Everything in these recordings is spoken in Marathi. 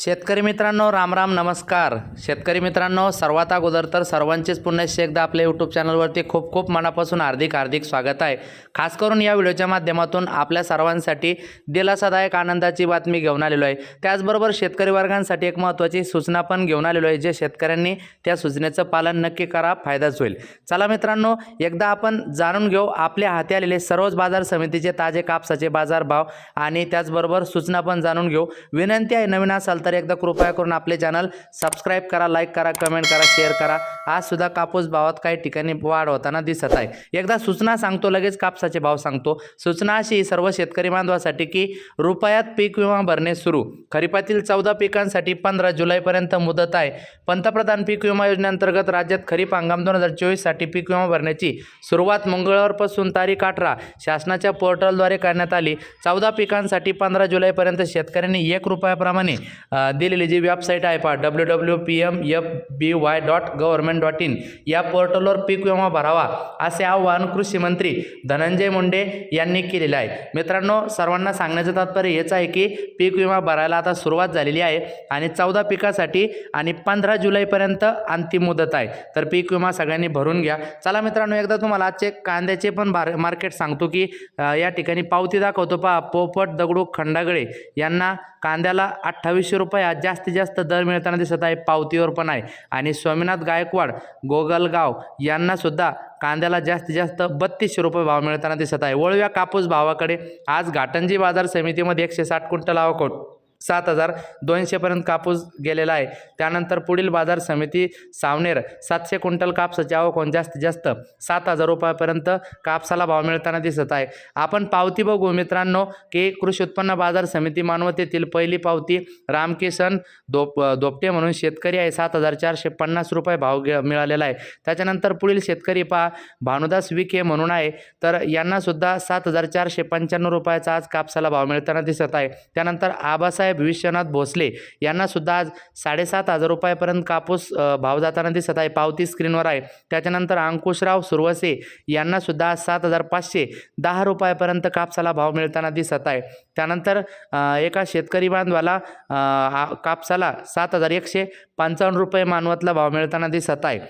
शेतकरी मित्रांनो राम राम नमस्कार. शेतकरी मित्रांनो सर्वात अगोदर तर सर्वांचेच पुन्हा एकदा आपल्या यूट्यूब चॅनलवरती खूप खूप मनापासून हार्दिक हार्दिक स्वागत आहे. खास करून या व्हिडिओच्या माध्यमातून आपल्या सर्वांसाठी दिलासादायक आनंदाची बातमी घेऊन आलेलो आहे. त्याचबरोबर शेतकरी वर्गांसाठी एक महत्त्वाची सूचना पण घेऊन आलेलो आहे जे शेतकऱ्यांनी त्या सूचनेचं पालन नक्की करा फायदाच होईल. चला मित्रांनो एकदा आपण जाणून घेऊ आपल्या हाती आलेले सर्वच बाजार समितीचे ताजे कापसाचे बाजारभाव आणि त्याचबरोबर सूचना पण जाणून घेऊ. विनंती आहे नवीन असाल तर एकदा कृपया करून आपले चॅनल सबस्क्राईब करा लाईक करा कमेंट करा शेअर करा. आज सुद्धा कापूस भावात काही ठिकाणी वाढ होताना दिसत आहे. एकदा सूचना सांगतो लगेच कापसाचे भाव सांगतो. सूचना अशी सर्व शेतकरी बांधवासाठी की रुपयात पीक विमा भरणे सुरू. खरीपातील चौदा पिकांसाठी पंधरा जुलैपर्यंत मुदत आहे. पंतप्रधान पीक विमा योजनेअंतर्गत राज्यात खरीप हंगाम दोन हजार चोवीससाठी पीक विमा भरण्याची सुरुवात मंगळवारपासून तारीख अठरा. शासनाच्या पोर्टलद्वारे करण्यात आली. चौदा पिकांसाठी पंधरा जुलैपर्यंत शेतकऱ्यांनी एक रुपयाप्रमाणे दिलेली जी वेबसाईट आहे पहा W W P M F B Y dot government dot in या पोर्टलवर पीक विमा भरावा असे आवाहन कृषी मंत्री धनंजय मुंडे यांनी केलेलं आहे. मित्रांनो सर्वांना सांगण्याचं तात्पर्य हेच आहे की पीक विमा भरायला आता सुरुवात झालेली आहे आणि चौदा पिकासाठी आणि पंधरा जुलैपर्यंत अंतिम मुदत आहे. तर पीक विमा सगळ्यांनी भरून घ्या. चला मित्रांनो एकदा तुम्हाला आजचे कांद्याचे पण भार मार्केट सांगतो की या ठिकाणी पावती दाखवतो पहा. पोपट दगडू खंडागळे यांना कांद्याला अठ्ठावीसशे रुपये जास्तीत जास्त दर मिळताना दिसत आहे पावतीवर पण आहे. आणि स्वामीनाथ गायकवाड गोगलगाव यांनासुद्धा कांद्याला जास्तीत जास्त बत्तीसशे रुपये भाव मिळताना दिसत आहे. वळव्या कापूस भावाकडे आज घाटंजी बाजार समितीमध्ये एकशे साठ क्विंटल आवक सात हजार दोनशेपर्यंत कापूस गेलेला आहे. त्यानंतर पुढील बाजार समिती सावनेर सातशे क्विंटल कापसाची आवक होऊन जास्तीत जास्त सात हजार रुपयापर्यंत कापसाला भाव मिळताना दिसत आहे. आपण पावती बघू मित्रांनो की कृषी उत्पन्न बाजार समिती मानवत येथील पहिली पावती रामकिसन दोप दोपटे म्हणून शेतकरी आहे. सात हजार चारशे पन्नास रुपये भाव गे मिळालेला आहे. त्याच्यानंतर पुढील शेतकरी पहा भानुदास विखे म्हणून आहे. तर यांनासुद्धा सात हजार चारशे पंच्याण्णव रुपयाचा आज कापसाला भाव मिळताना दिसत आहे. त्यानंतर आबासाहेब विश्वनाथ भोसले यांना सुद्धा आज साडेसात हजार रुपयापर्यंत कापूस भाव जाताना दिसत आहे. पावती स्क्रीनवर आहे. त्याच्यानंतर अंकुशराव सुरवसे यांना सुद्धा आज सात हजार पाचशे दहा रुपयापर्यंत कापसाला भाव मिळताना दिसत आहे. त्यानंतर एका शेतकरी बांधवाला कापसाला सात हजार एकशे पंचावन्न रुपये मानवतला भाव मिळताना दिसत आहे.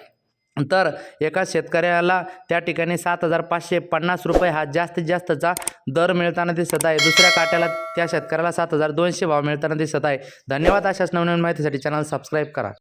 तर एका शेतकऱ्याला त्या ठिकाणी सात हजार पाचशे पन्नास रुपये हा जास्तीत जास्तचा दर मिळताना दिसत आहे. दुसऱ्या काट्याला त्या शेतकऱ्याला सात हजार दोनशे भाव मिळताना दिसत आहे. धन्यवाद अशाच नवनवीन माहितीसाठी. चॅनल सबस्क्राईब करा.